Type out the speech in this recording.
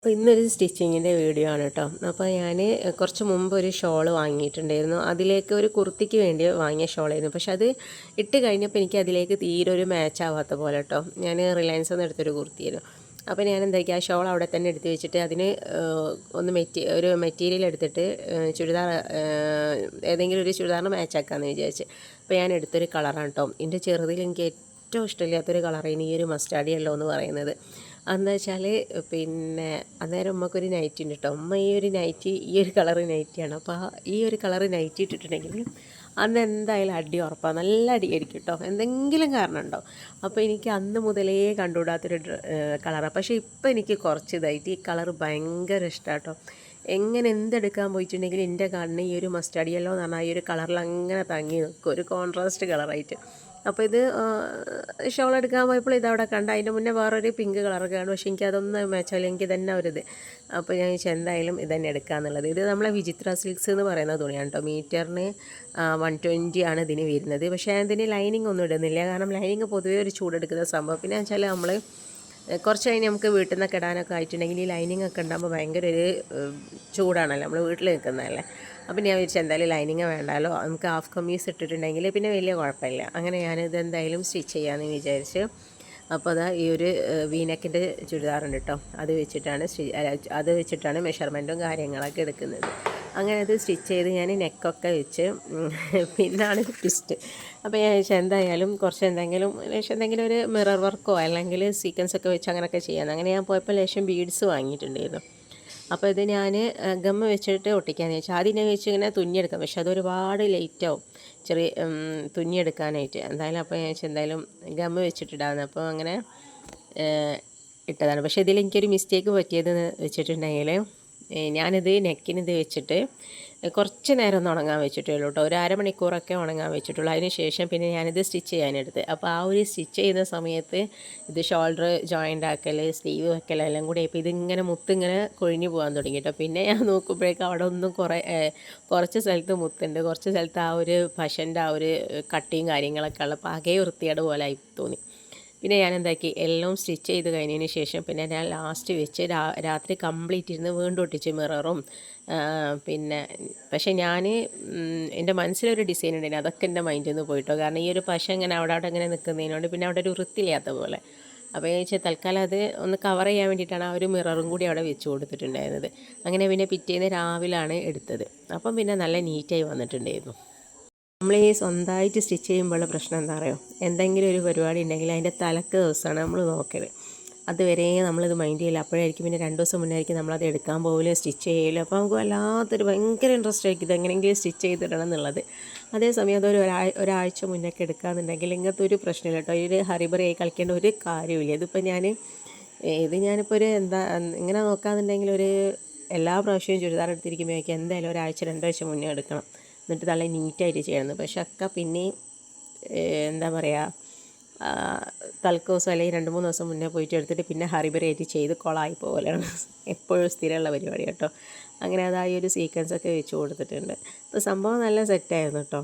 അപ്പോൾ ഇന്നൊരു സ്റ്റിച്ചിങ്ങിന്റെ വീഡിയോ ആണ് കേട്ടോ അപ്പോൾ ഞാൻ കുറച്ച് മുമ്പ് ഒരു ഷോൾ വാങ്ങിയിട്ടുണ്ടായിരുന്നു. അതിലേക്ക് ഒരു കുർത്തിക്ക് വേണ്ടി വാങ്ങിയ ഷോളായിരുന്നു പക്ഷെ അത് ഇട്ട് കഴിഞ്ഞപ്പോൾ എനിക്ക് അതിലേക്ക് തീരെ ഒരു മാച്ച് ആവാത്ത പോലെ കേട്ടോ ഞാൻ റിലയൻസ് നിന്ന് എടുത്തൊരു കുർത്തിയായിരുന്നു. അപ്പോൾ ഞാൻ എന്താക്കി ആ ഷോൾ അവിടെ തന്നെ എടുത്ത് വെച്ചിട്ട് അതിന് ഒന്ന് മെറ്റീ ഒരു മെറ്റീരിയൽ എടുത്തിട്ട് ചുരിദാർ ഏതെങ്കിലും ഒരു ചുരിദാറിന് മാച്ച് ആക്കാമെന്ന് വിചാരിച്ച്. അപ്പോൾ ഞാൻ എടുത്തൊരു കളറാണ് കേട്ടോ എന്റെ ചെറുതിൽ എനിക്ക് ഏറ്റവും ഇഷ്ടമില്ലാത്തൊരു കളറാണ് ഈ ഒരു മസ്റ്റാഡിയല്ലോ എന്ന് പറയുന്നത്. എന്താ വെച്ചാൽ പിന്നെ അന്നേരം ഉമ്മക്കൊരു നൈറ്റി ഉണ്ട് കേട്ടോ ഉമ്മ ഈ ഒരു നൈറ്റി ഈ ഒരു കളർ നൈറ്റിയാണ് അപ്പോൾ ഈ ഒരു കളർ നൈറ്റി ഇട്ടിട്ടുണ്ടെങ്കിൽ അന്ന് എന്തായാലും അടി ഉറപ്പാണ് നല്ല അടിയായിരിക്കും കേട്ടോ എന്തെങ്കിലും കാരണം ഉണ്ടോ? അപ്പോൾ എനിക്ക് അന്ന് മുതലേ കണ്ടുകൂടാത്തൊരു കളറാണ് പക്ഷേ ഇപ്പോൾ എനിക്ക് കുറച്ച് ഇതായിട്ട് ഈ കളർ ഭയങ്കര ഇഷ്ടമാണ് കേട്ടോ എങ്ങനെ എന്തെടുക്കാൻ പോയിട്ടുണ്ടെങ്കിലും എന്റെ കണ്ണ് ഈ ഒരു മസ്റ്റാർഡ് യെല്ലോ എന്ന് പറഞ്ഞാൽ ഈ ഒരു കളറിൽ അങ്ങനെ തങ്ങി നിൽക്കും ഒരു കോൺട്രാസ്റ്റ് കളറായിട്ട് അപ്പോൾ ഇത് ഷോൾ എടുക്കാൻ പോയപ്പോൾ ഇതവിടെ കണ്ട അതിന്റെ മുന്നേ വേറൊരു പിങ്ക് കളർ കാണും. പക്ഷേ എനിക്ക് അതൊന്നും മാച്ചാലും എനിക്ക് തന്നെ ഒരു ഇത്. അപ്പോൾ ഞാൻ ചോദിച്ചാൽ എന്തായാലും ഇത് തന്നെ എടുക്കാമെന്നുള്ളത് ഇത് നമ്മളെ വിചിത്ര സിൽക്സ് എന്ന് പറയുന്ന തുണിയാണ് കേട്ടോ. മീറ്ററിന് വൺ ട്വന്റി ആണ് ഇതിന് വരുന്നത്. പക്ഷേ അതിന് ലൈനിങ് ഒന്നും ഇടുന്നില്ല. കാരണം ലൈനിങ് പൊതുവേ ഒരു ചൂടെടുക്കുന്ന സംഭവം. പിന്നെ വെച്ചാൽ നമ്മൾ കുറച്ച് കഴിഞ്ഞ് നമുക്ക് വീട്ടിൽ നിന്നൊക്കെ ഇടാനൊക്കെ ആയിട്ടുണ്ടെങ്കിൽ ഈ ലൈനിങ് ഒക്കെ ഉണ്ടാകുമ്പോൾ ഭയങ്കര ഒരു ചൂടാണല്ലോ നമ്മൾ വീട്ടിൽ നിൽക്കുന്നതല്ലേ അപ്പം ഞാൻ വിചാരിച്ചു എന്തായാലും ലൈനിങ് വേണ്ടാലോ. നമുക്ക് ഹാഫ് കമ്മീസ് ഇട്ടിട്ടുണ്ടെങ്കിൽ പിന്നെ വലിയ കുഴപ്പമില്ല. അങ്ങനെ ഞാനിത് എന്തായാലും സ്റ്റിച്ച് ചെയ്യാമെന്ന് വിചാരിച്ച് അപ്പോൾ അതാ ഈ ഒരു വീനക്കിന്റെ ചുരിദാറുണ്ട് കേട്ടോ അത് വെച്ചിട്ടാണ് അത് വെച്ചിട്ടാണ് മെഷർമെന്റും കാര്യങ്ങളൊക്കെ എടുക്കുന്നത്. അങ്ങനെ അത് സ്റ്റിച്ച് ചെയ്ത് ഞാൻ നെക്കൊക്കെ വെച്ച് പിന്നാണ് ട്വിസ്റ്റ് അപ്പോൾ ഞാൻ വിചാരിച്ചു എന്തായാലും കുറച്ച് എന്തെങ്കിലും ലേശം എന്തെങ്കിലും ഒരു മിറർ വർക്കോ അല്ലെങ്കിൽ സീക്വൻസ് ഒക്കെ വെച്ച് അങ്ങനെയൊക്കെ ചെയ്യാമെന്ന് അങ്ങനെ ഞാൻ പോയപ്പോൾ ലേശം ബീഡ്സ് വാങ്ങിയിട്ടുണ്ടായിരുന്നു. അപ്പോൾ ഇത് ഞാൻ ഗമ്മ വെച്ചിട്ട് ഒട്ടിക്കാന്ന് വെച്ചാൽ ആദ്യം ഞാൻ വെച്ച് ഇങ്ങനെ തുന്നിയെടുക്കാം പക്ഷെ അത് ഒരുപാട് ലേറ്റ് ചെറിയ തുന്നിയെടുക്കാനായിട്ട് എന്തായാലും അപ്പോൾ ഞാൻ വെച്ചാൽ എന്തായാലും ഗമ്മ വെച്ചിട്ടിടാമെന്ന് അപ്പോൾ അങ്ങനെ ഇട്ടതാണ്. പക്ഷേ ഇതിൽ എനിക്കൊരു മിസ്റ്റേക്ക് പറ്റിയത് വെച്ചിട്ടുണ്ടെങ്കിൽ ഞാനിത് നെക്കിന് ഇത് വെച്ചിട്ട് കുറച്ച് നേരം ഒന്ന് ഉണങ്ങാൻ വെച്ചിട്ടേ ഉള്ളൂ കേട്ടോ. ഒരു അരമണിക്കൂറൊക്കെ ഉണങ്ങാൻ വെച്ചിട്ടുള്ളൂ. അതിന് ശേഷം പിന്നെ ഞാനിത് സ്റ്റിച്ച് ചെയ്യാനെടുത്ത് അപ്പോൾ ആ ഒരു സ്റ്റിച്ച് ചെയ്യുന്ന സമയത്ത് ഇത് ഷോൾഡർ ജോയിന്റ് ആക്കൽ സ്ലീവ് വെക്കൽ എല്ലാം കൂടി ഇപ്പോൾ ഇതിങ്ങനെ മുത്തിങ്ങനെ കൊഴിഞ്ഞു പോകാൻ തുടങ്ങി കേട്ടോ. പിന്നെ ഞാൻ നോക്കുമ്പോഴേക്കും അവിടെ ഒന്നും കുറേ കുറച്ച് സ്ഥലത്ത് മുത്തുണ്ട്. കുറച്ച് സ്ഥലത്ത് ആ ഒരു പശന്റെ ആ ഒരു കട്ടിയും കാര്യങ്ങളൊക്കെ ഉള്ളപ്പോൾ ആകെ വൃത്തിയുടെ പോലെ ആയി തോന്നി. പിന്നെ ഞാൻ എന്താക്കി എല്ലാം സ്റ്റിച്ച് ചെയ്ത് കഴിഞ്ഞതിന് ശേഷം പിന്നെ ഞാൻ ലാസ്റ്റ് വെച്ച് രാത്രി കംപ്ലീറ്റ് ഇരുന്ന് വീണ്ടും ഒട്ടിച്ച് മിററും പിന്നെ പക്ഷേ ഞാൻ എന്റെ മനസ്സിലൊരു ഡിസൈൻ ഉണ്ടായിരുന്നു അതൊക്കെ എന്റെ മൈൻഡിൽ നിന്ന് പോയിട്ടോ. കാരണം ഈ ഒരു പശ ഇങ്ങനെ അവിടെ അവിടെ ഇങ്ങനെ നിൽക്കുന്നതിനോട് പിന്നെ അവിടെ ഒരു വൃത്തിയില്ലാത്ത പോലെ. അപ്പോൾ ഞാൻ വെച്ചാൽ തൽക്കാലം അത് ഒന്ന് കവർ ചെയ്യാൻ വേണ്ടിയിട്ടാണ് ആ ഒരു മിററും കൂടി അവിടെ വെച്ച് കൊടുത്തിട്ടുണ്ടായിരുന്നത്. അങ്ങനെ പിന്നെ പിറ്റേന്ന് രാവിലെയാണ് എടുത്തത്. അപ്പം പിന്നെ നല്ല നീറ്റായി വന്നിട്ടുണ്ടായിരുന്നു. നമ്മൾ ഈ സ്വന്തമായിട്ട് സ്റ്റിച്ച് ചെയ്യുമ്പോഴുള്ള പ്രശ്നം എന്താ പറയുക എന്തെങ്കിലും ഒരു പരിപാടി ഉണ്ടെങ്കിൽ അതിന്റെ തലക്ക് ദിവസമാണ് നമ്മൾ നോക്കൽ അതുവരെ നമ്മളിത് മൈൻഡ് ചെയ്യില്ല അപ്പോഴായിരിക്കും പിന്നെ രണ്ട് ദിവസം മുന്നേ ആയിരിക്കും നമ്മളത് എടുക്കാൻ പോകില്ല സ്റ്റിച്ച് ചെയ്യില്ല അപ്പോൾ നമുക്ക് വല്ലാത്തൊരു ഭയങ്കര ഇൻട്രസ്റ്റ് ആയിരിക്കും ഇത് എങ്ങനെയെങ്കിലും സ്റ്റിച്ച് ചെയ്തിടണം എന്നുള്ളത്. അതേസമയം അതൊരു ഒരാ ഒരാഴ്ച മുന്നൊക്കെ എടുക്കാന്നുണ്ടെങ്കിൽ ഇങ്ങനത്തെ ഒരു പ്രശ്നമില്ല കേട്ടോ. ഒരു ഹറിബറിയായി കളിക്കേണ്ട ഒരു കാര്യമില്ല ഇതിപ്പോൾ ഞാൻ ഇത് ഞാനിപ്പോൾ ഒരു എന്താ ഇങ്ങനെ നോക്കാന്നുണ്ടെങ്കിൽ ഒരു എല്ലാ പ്രാവശ്യവും ചുരിദാർ എടുത്തിരിക്കുമ്പോഴേക്കും എന്തായാലും ഒരാഴ്ച രണ്ടാഴ്ച മുന്നേ എടുക്കണം. എന്നിട്ട് നല്ല നീറ്റായിട്ട് ചെയ്യണം. പക്ഷെ അക്ക പിന്നെയും എന്താ പറയുക തൽക്കോസം അല്ലെങ്കിൽ രണ്ട് മൂന്ന് ദിവസം മുന്നേ പോയിട്ട് എടുത്തിട്ട് പിന്നെ ഹറിബറിയായിട്ട് ചെയ്ത് കൊളായി പോകലാണ്. എപ്പോഴും സ്ഥിരമുള്ള പരിപാടി കേട്ടോ. അങ്ങനെ അതാ ഈ ഒരു സീക്വൻസ് ഒക്കെ വെച്ച് കൊടുത്തിട്ടുണ്ട്. അപ്പോൾ സംഭവം നല്ല സെറ്റായിരുന്നു കേട്ടോ.